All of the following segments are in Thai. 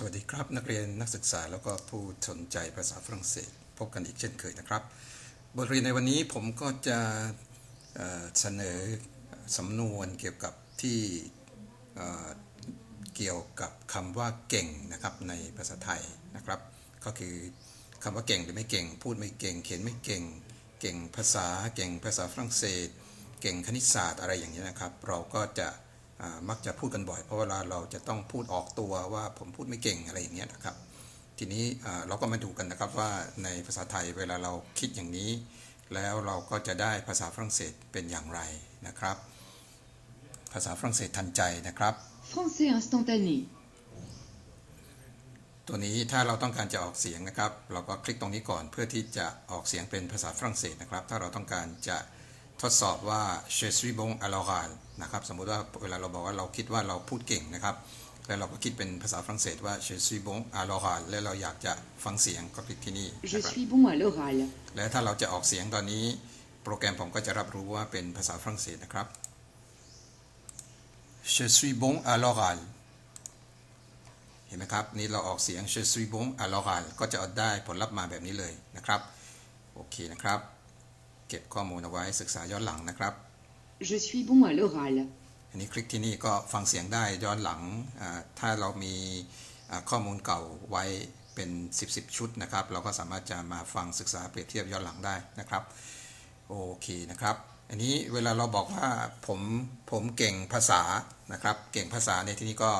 สวัสดีครับ นักเรียนนักศึกษาแล้วก็ผู้สนใจภาษาฝรั่งเศส พบกันอีกเช่นเคยนะครับ บทเรียนในวันนี้ผมก็จะเสนอสำนวนเกี่ยวกับที่เกี่ยวกับคำว่าเก่งนะครับในภาษาไทยนะครับ ก็คือคำว่าเก่งหรือไม่เก่ง พูดไม่เก่ง เขียนไม่เก่ง เก่งภาษาเก่งภาษาฝรั่งเศส เก่งคณิตศาสตร์อะไรอย่างนี้นะครับ เราก็จะ มักจะพูดกันบ่อย เพราะเวลาเราจะต้องพูดออกตัวว่าผมพูดไม่เก่งอะไรอย่างเงี้ยนะครับ ทีนี้อ่าเราก็มาดูกันนะครับว่าในภาษาไทยเวลาเราคิดอย่างนี้ แล้วเราก็จะได้ภาษาฝรั่งเศสเป็นอย่างไรนะครับ ภาษาฝรั่งเศสทันใจนะครับ Français instantané. ตัวนี้ถ้าเราต้องการจะออกเสียงนะครับ เราก็คลิกตรงนี้ก่อนเพื่อที่จะออกเสียงเป็นภาษาฝรั่งเศสนะครับ ถ้าเราต้องการจะ ทดสอบว่า je suis bon à l'oral นะครับสมมุติว่าเวลาเราบอกว่าเราคิดว่าเราพูดเก่งนะครับแล้วเราก็คิดเป็นภาษาฝรั่งเศสว่า je suis bon à l'oral แล้วเราอยากจะฟังเสียงก็คลิกที่นี่ Je นะครับ suis bon à l'oral. และถ้าเราจะออกเสียงตอนนี้ โปรแกรมผมก็จะรับรู้ว่าเป็นภาษาฝรั่งเศสนะครับ je suis bon à l'oral เห็นไหมครับ นี่เราออกเสียง je suis bon à l'oral ก็จะได้ผลลัพธ์มาแบบนี้เลยนะครับ โอเคนะครับ เก็บข้อมูลเอาไว้ศึกษาย้อนหลังนะครับ Je suis bon à l'oral. อันนี้คลิกที่นี่ก็ฟังเสียงได้ย้อนหลังอ่าถ้าเรามีอ่าข้อมูลเก่าไว้เป็น 10 10 ชุดนะครับ เราก็สามารถจะมาฟังศึกษาเปรียบเทียบย้อนหลังได้นะครับ โอเคนะครับ อันนี้เวลาเราบอกว่าผมผมเก่งภาษานะครับ เก่งภาษาในที่นี้ก็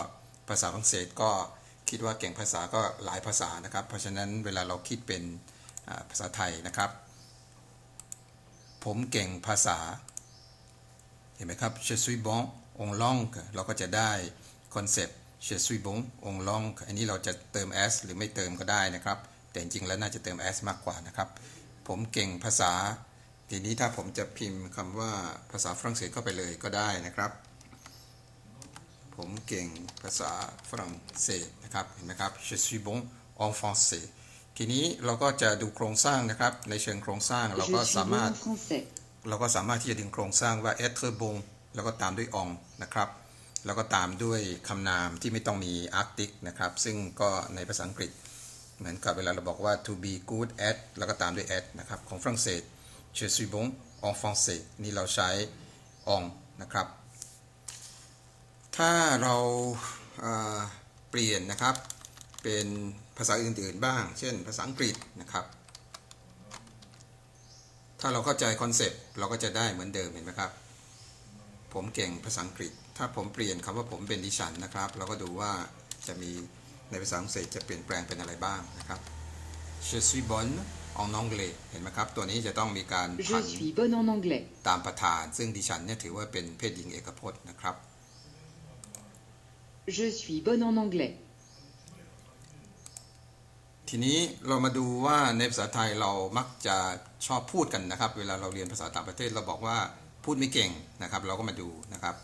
ภาษาฝรั่งเศสก็คิดว่าเก่งภาษาก็หลายภาษานะครับ เพราะฉะนั้นเวลาเราคิดเป็นอ่าภาษาไทยนะครับ ผมเก่งภาษา เห็นไหมครับ je suis bon en langue เราก็จะได้คอนเซปต์ je suis bon en langue อันนี้เราจะเติม s หรือไม่เติมก็ได้นะครับ แต่จริงๆแล้วน่าจะเติม s มากกว่านะครับ ผมเก่งภาษา ทีนี้ถ้าผมจะพิมพ์คำว่าภาษาฝรั่งเศสเข้าไปเลยก็ได้นะครับ ผมเก่งภาษาฝรั่งเศสนะครับ เห็นไหมครับ je suis bon en français ทีนี้เราก็จะดูโครงสร้างนะครับ ในเชิงโครงสร้างเรา Je ก็ suis สา bon มารถ en français. เราก็สามารถที่จะดึงโครงสร้างว่า être bon แล้วก็ตามด้วย on นะครับ แล้วก็ตามด้วยคำนามที่ไม่ต้องมี arctic นะครับ ซึ่งก็ในภาษาอังกฤษ เหมือนกับเวลาเราบอกว่า to be good at แล้วก็ตามด้วย at นะครับ ของฝรั่งเศส je suis bon en français นี่เราใช้ on นะครับ ถ้าเราเอ่อเปลี่ยนนะครับ เป็นภาษาอื่นๆบ้าง เช่น ภาษาอังกฤษนะครับ ถ้าเราเข้าใจคอนเซปต์เราก็จะได้เหมือนเดิมเห็นไหมครับ ผมเก่งภาษาอังกฤษ ถ้าผมเปลี่ยนคำว่าผมเป็นดิฉันนะครับ เราก็ดูว่าจะมีในภาษาอังกฤษจะเปลี่ยนแปลงเป็นอะไรบ้างนะครับ je suis bonne en anglais เห็นไหมครับ ตัวนี้จะต้องมีการ Je ผัน suis bonne en anglais. ตามประธาน ซึ่งดิฉันเนี่ยถือว่าเป็นเพศหญิงเอกพจน์นะครับ Je suis bonne en anglais. ทีนี้เรามาดูว่าในภาษาไทยเรามักจะชอบพูดกันนะครับ เวลาเราเรียนภาษาต่างประเทศเราบอกว่าพูดไม่เก่งนะครับ เราก็มาดูนะครับ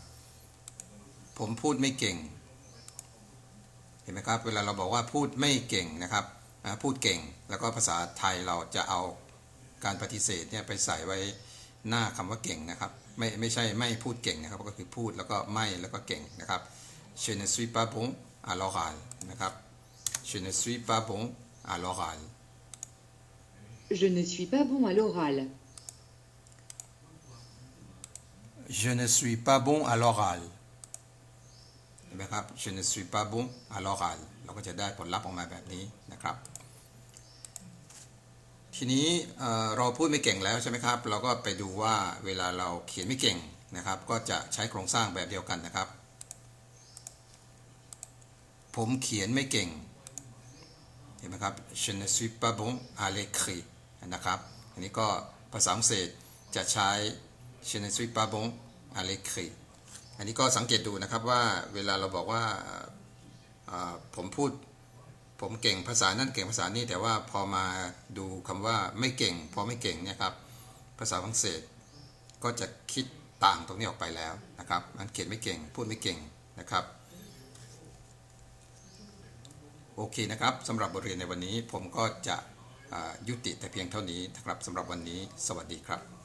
ผมพูดไม่เก่ง เห็นไหมครับ เวลาเราบอกว่าพูดไม่เก่งนะครับพูดเก่ง แล้วก็ภาษาไทยเราจะเอาการปฏิเสธเนี่ยไปใส่ไว้หน้าคำว่าเก่งนะครับ ไม่ไม่ใช่ไม่พูดเก่งนะครับ ก็คือพูดแล้วก็ไม่แล้วก็เก่งนะครับ je ne suis pas bon à l'oral นะครับ je ne suis pas bon à l'oral Je ne suis pas bon à l'oral. je ne suis pas bon à l'oral เห็นไหมครับ je ne suis pas bon à l'oral เราก็จะได้ผลลัพธ์ออกมาแบบนี้นะครับ ทีนี้เอ่อเราพูดไม่เก่งแล้วใช่ไหมครับ เราก็ไปดูว่าเวลาเราเขียนไม่เก่งนะครับ ก็จะใช้โครงสร้างแบบเดียวกันนะครับ ผมเขียนไม่เก่งเห็นไหมครับ je ne suis pas bon à l'écrit นะครับ อันนี้ก็ภาษาฝรั่งเศสจะใช้ je ne suis pas bon à l'écrit อันนี้ก็สังเกตดูนะครับว่าเวลาเราบอกว่าผมพูดผมเก่งภาษานั่นเก่งภาษานี่แต่ว่าพอมาดูคำว่าไม่เก่ง พอไม่เก่งเนี่ยครับภาษาฝรั่งเศสก็จะคิดต่างตรงนี้ออกไปแล้วนะครับมันเขียนไม่เก่งพูดไม่เก่งนะครับ โอเคนะครับสำหรับบทเรียนในวันนี้ผมก็จะยุติแต่เพียงเท่านี้นะครับสำหรับวันนี้ สวัสดีครับ